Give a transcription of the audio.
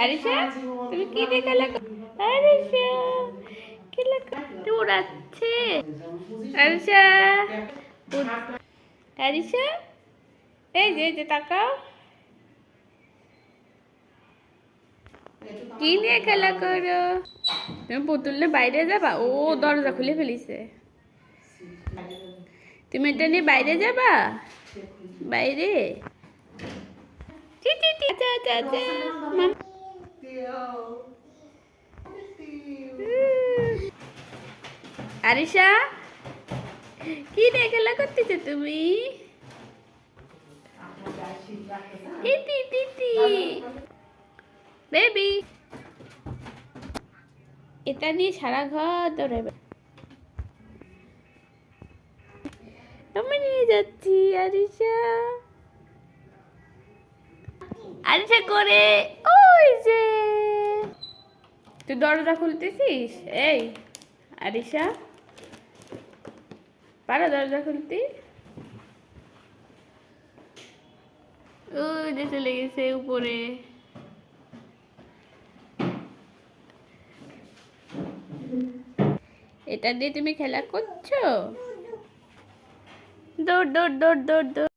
আরিশা তুমি কি উড়াচ্ছে আরিশা আরিশা। এই যে এই যে তাকাও। কি নিয়ে খেলা করো? তুমি পুতুল নিয়ে বাইরে যাবা? ও দরজা খুলে ফেলিছে। তুমি এটা নিয়ে বাইরে যাবা? বাইরে? আচ্ছা আচ্ছা আচ্ছা। আরিশা, কি নিয়ে খেলা করতেছো তুমি? বেবি এটা নিয়ে সারা ঘর দৌড়াবে আমি নিয়ে যাচ্ছি, আরিশা। আরিশা, করে যে তুই দরজা খুলতেছিস? এই আরিশা। পারো দরজা খুলতে? ওই যে চলে গেছে উপরে। এটা দিয়ে তুমি খেলা করছ? দৌড় দৌড় দৌড় দৌড় দৌড়।